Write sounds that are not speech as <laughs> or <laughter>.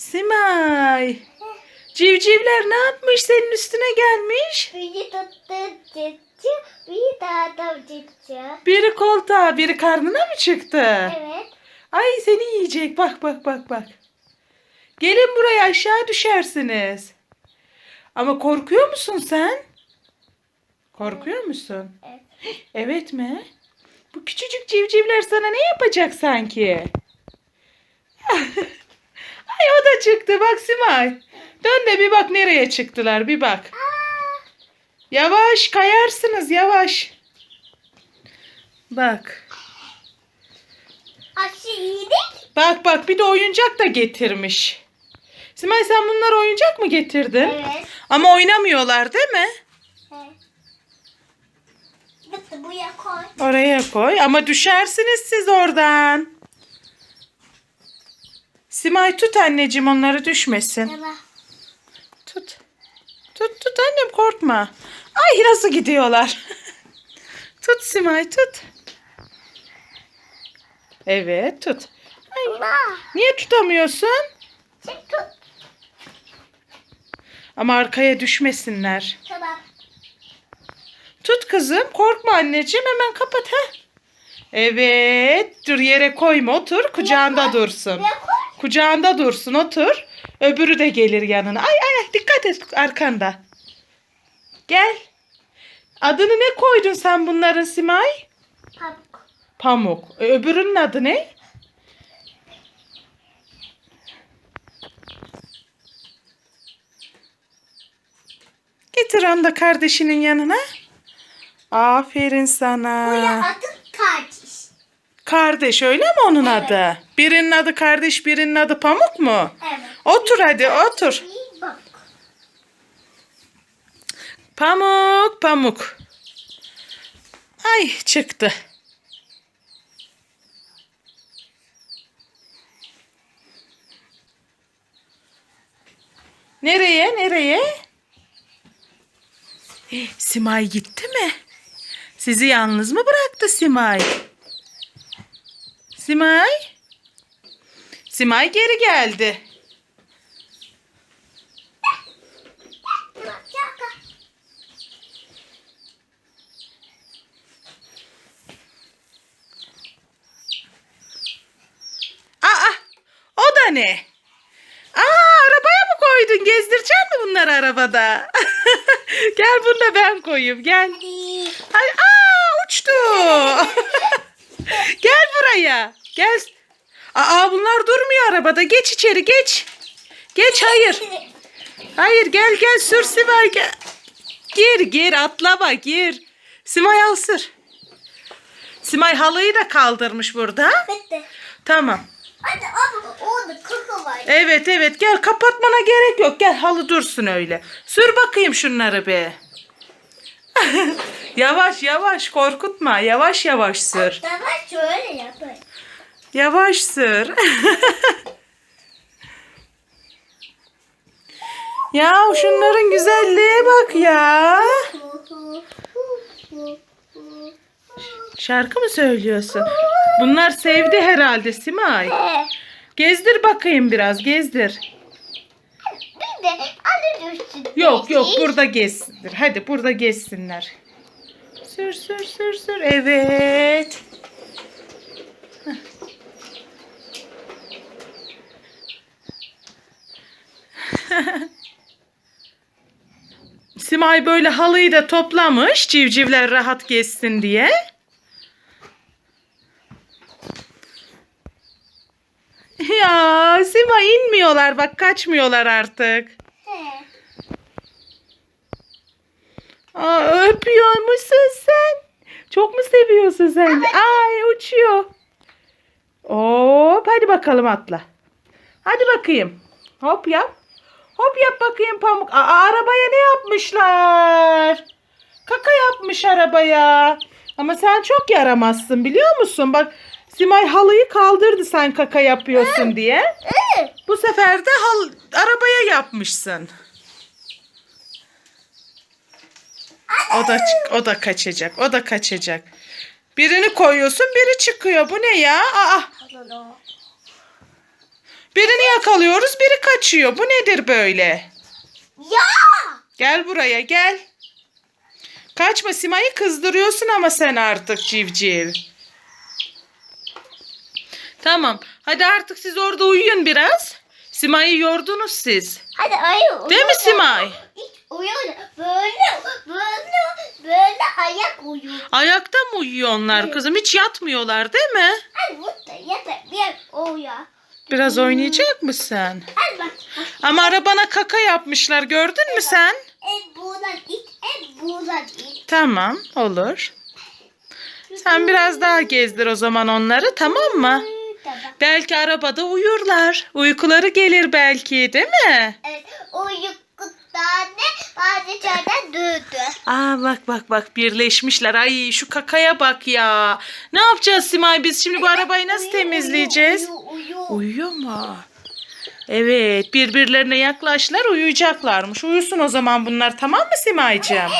Simay. Civcivler ne yapmış senin üstüne gelmiş? Biri tuttu çıktı, biri daha da çıktı. Biri koltuğa biri karnına mı çıktı? Evet. Ay seni yiyecek bak bak bak bak. Gelin buraya aşağı düşersiniz. Ama korkuyor musun sen? Korkuyor musun? Evet. <gasps> Evet mi? Bu küçücük civcivler sana ne yapacak sanki? <laughs> Ay o da çıktı bak Simay. Dön de bir bak nereye çıktılar bir bak. Yavaş kayarsınız yavaş. Bak. Aşı iyiydik. Bak bak bir de oyuncak da getirmiş. Simay sen bunlar oyuncak mı getirdin? Evet. Ama oynamıyorlar değil mi? evet. Buraya koy. Oraya koy ama düşersiniz siz oradan. Simay tut anneciğim onları düşmesin. Tamam. Tut. Tut tut annem korkma. Ay nasıl gidiyorlar. <laughs> tut Simay tut. Evet tut. Ay, Allah. niye tutamıyorsun? Çek tut. Ama arkaya düşmesinler. Tamam. Tut kızım. Korkma anneciğim. Hemen kapat ha. Evet. Dur yere koyma. Otur. Kucağında dursun. Koy. Kucağında dursun. Otur. Öbürü de gelir yanına. Ay ay. Dikkat et arkanda. Gel. Adını ne koydun sen bunların Simay? Pamuk. Pamuk. E, öbürünün adı ne? Getir onu da kardeşinin yanına. Aferin sana. Buraya adı. Kardeş öyle mi onun adı? Birinin adı kardeş, birinin adı Pamuk mu? Evet. Otur hadi otur. Pamuk, pamuk. Ay çıktı. Nereye, nereye? Eh, Simay gitti mi? Sizi yalnız mı bıraktı Simay? Simay? Simay geri geldi. Aa, o da ne? Aa, arabaya mı koydun? Gezdirecek mi bunları arabada? <laughs> gel bunu da ben koyayım. Gel. Hadi. Ay, aa, uçtu. <laughs> gel buraya. Gel. Aa, bunlar durmuyor arabada. Geç içeri, geç. Geç, hayır. Hayır, gel gel sür Simay gel. Gir, gir, atlama, gir. Simay al sür. Simay halıyı da kaldırmış burada. Bitti. Tamam. Hadi ama orada kaka var. Evet evet gel kapatmana gerek yok. Gel halı dursun öyle. Sür bakayım şunları be. <laughs> yavaş yavaş korkutma. Yavaş yavaş sür. Tamam şöyle yapayım. Yavaş sür. <laughs> ya şunların güzelliğe bak ya. Şarkı mı söylüyorsun? Bunlar sevdi herhalde Simay. Gezdir bakayım biraz gezdir. Bir de. Yok yok burada gezsinler. Hadi burada gezsinler. Sür sür sür sür. Evet. <laughs> Simay böyle halıyı da toplamış civcivler rahat gezsin diye. Ya Simay inmiyorlar bak kaçmıyorlar artık. He. Aa, öpüyor musun sen? Çok mu seviyorsun sen? Ay uçuyor. Hop hadi bakalım atla. Hadi bakayım. Hop yap. Hop yap bakayım pamuk. Aa, arabaya ne yapmışlar? Kaka yapmış arabaya. Ama sen çok yaramazsın biliyor musun? Bak Simay halıyı kaldırdı sen kaka yapıyorsun diye. Bu sefer de hal arabaya yapmışsın. O da o da kaçacak. O da kaçacak. Birini koyuyorsun, biri çıkıyor. Bu ne ya? Aa, birini yakalıyoruz, biri kaçıyor. Bu nedir böyle? Ya. Gel buraya gel. Kaçma Sima'yı kızdırıyorsun ama sen artık civciv. Tamam. Hadi artık siz orada uyuyun biraz. Sima'yı yordunuz siz. Hadi ayı. Değil mi Simay? Uyuyor. Böyle böyle böyle ayak uyuyor. Ayakta mı uyuyor onlar kızım? Hiç yatmıyorlar değil mi? Hadi burada yatak bir uyuyor. Biraz oynayacak mısın? Hadi bak. Ama arabana kaka yapmışlar gördün mü sen? En buradan it, en buradan it. Tamam olur. Sen biraz daha gezdir o zaman onları tamam mı? Belki arabada uyurlar. Uykuları gelir belki değil mi? Evet, uykudan bazı içeriden döndü. Aa bak bak bak birleşmişler. Ay şu kakaya bak ya. Ne yapacağız Simay biz şimdi bu arabayı nasıl temizleyeceğiz? Uyu, uyu, uyu. Uyuyor mu? Evet birbirlerine yaklaşlar uyuyacaklarmış. Uyusun o zaman bunlar tamam mı Simay'cığım?